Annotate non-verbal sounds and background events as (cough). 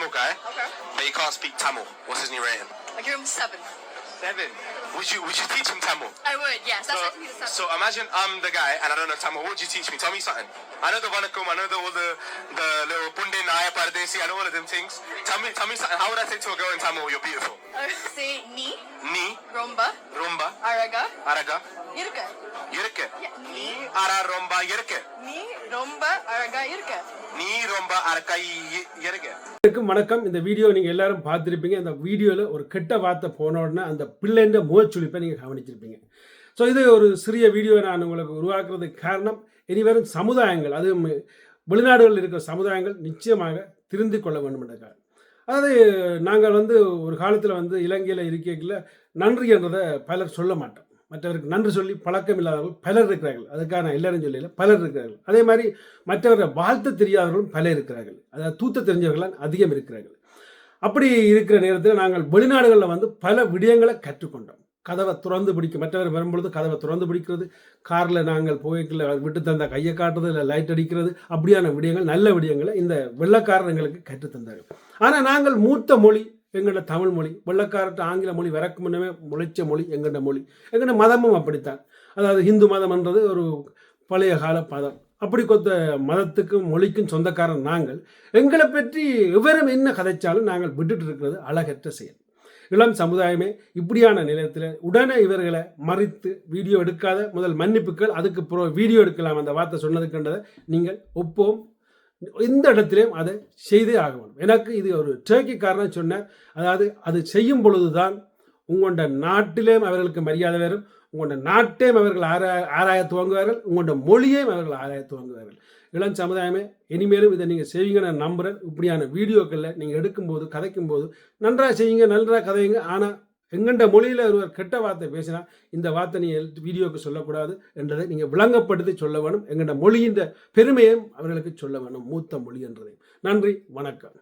Tamil guy, Okay. but he can't speak Tamil. What's his new rating? I give him seven. Seven. Would you Would you teach him Tamil? I would, yes. That's So, actually the seven. so imagine I'm the guy and I don't know Tamil. What would you teach me? Tell me something. I know the vanakum. I know the all the the little pundin naya paradesi. I know all of them things. Tell me Tell me something. How would I say to a girl in Tamil, "You're beautiful"? I (laughs) would say ni, Ni romba, rumba araga, araga irka. irke. Yeah, Ni ara rumba irke. ni, romba, araga, irka. Ni rumba arka irke. அனைவருக்கும் வணக்கம். இந்த video நீங்கள் எல்லாரும் பார்த்துருப்பீங்க. இந்த வீடியோவில் ஒரு கெட்ட வார்த்தை போன உடனே அந்த பிள்ளைன்ற முகச்சுளிப்பை நீங்கள் கவனிச்சிருப்பீங்க. ஸோ இது ஒரு சிறிய வீடியோ நான் உங்களுக்கு உருவாக்குறதுக்கு காரணம். இனிவரும் சமுதாயங்கள். அது வெளிநாடுகளில் இருக்கிற சமுதாயங்கள் நிச்சயமாக திருந்திக் கொள்ள வேண்டும் என்றக்காக அதாவது நாங்கள் வந்து ஒரு காலத்தில் வந்து இலங்கையில் இருக்கையில் நன்றி என்றதை பலர் சொல்ல மாட்டோம். மற்றவருக்கு நன்றி சொல்லி பழக்கம் இல்லாதவர்கள் பலர் இருக்கிறார்கள். அதுக்கான இல்லைன்னு எல்லாரும் சொல்லல பலர் இருக்கிறார்கள். அதே மாதிரி மற்றவரை வாழ்த்த தெரியாதவர்களும் பலர் இருக்கிறார்கள். அதாவது தூத்த தெரிஞ்சவர்களால் அதிகம் இருக்கிறார்கள். அப்படி இருக்கிற நேரத்தில் நாங்கள் வெளிநாடுகளில் வந்து பல விடயங்களை கற்றுக்கொண்டோம். கதவை திறந்து பிடிக்க மற்றவர் வரும்பொழுது கதவை திறந்து பிடிக்கிறது காரில் நாங்கள் போய்க்கில் விட்டு தந்த கையை காட்டுறது இல்லை லைட் அடிக்கிறது அப்படியான விடயங்கள் நல்ல விடயங்களை இந்த வெள்ளக்காரர் எங்களுக்கு கற்றுத்தந்தார்கள். ஆனால் நாங்கள் மூத்த மொழி எங்களோட தமிழ் மொழி வெள்ளக்காரர்கிட்ட ஆங்கில மொழி வரக்கு முன்னமே முளைச்ச மொழி எங்கள்ட மொழி. எங்களோட மதமும் அப்படித்தான். அதாவது ஹிந்து மதம்ன்றது ஒரு பழைய கால மதம் அப்படி கொத்த மதத்துக்கும் மொழிக்கும் சொந்தக்காரன் நாங்கள். எங்களை பற்றி விவரம் என்ன கதைச்சாலும் நாங்கள் விட்டுட்டு இருக்கிறது அழகற்ற செயல். இளம் சமுதாயமே இப்படியான நிலையத்தில் உடனே இவர்களை மறித்து வீடியோ எடுக்காத முதல் மன்னிப்புகள் அதுக்கு ப்ரோ வீடியோ எடுக்கலாம் அந்த வார்த்தை சொன்னதுக்குன்றதை நீங்கள் ஒப்போம். இந்த இடத்திலையும் அதை செய்தே ஆக வேண்டும் எனக்கு இது ஒரு டேக்கிக்காரன் சொன்னார். அதாவது அது செய்யும் பொழுது தான் உங்களோட நாட்டிலேயும் அவர்களுக்கு மரியாதை வரும் உங்களோட நாட்டையும் அவர்கள் ஆராய ஆராய துவங்குவார்கள் உங்களோட மொழியையும் அவர்கள் ஆராய துவங்குவார்கள். இளம் சமுதாயமே இனிமேலும் இதை நீங்கள் செய்வீங்க நான் நம்புகிறேன் இப்படியான வீடியோக்களில் நீங்கள் எடுக்கும்போது கதைக்கும்போது நன்றாக செய்யுங்க நன்றாக கதையுங்க. ஆனால் எங்கண்ட மொழியில் ஒருவர் கெட்ட வார்த்தை பேசினா இந்த வார்த்தை நீங்கள் வீடியோவுக்கு சொல்லக்கூடாது என்றதை நீங்கள் விளங்கப்படுத்தி சொல்ல வேணும். எங்கண்ட மொழியின் பெருமையும் அவர்களுக்கு சொல்ல வேணும். மூத்த மொழி என்றதை நன்றி வணக்கம்.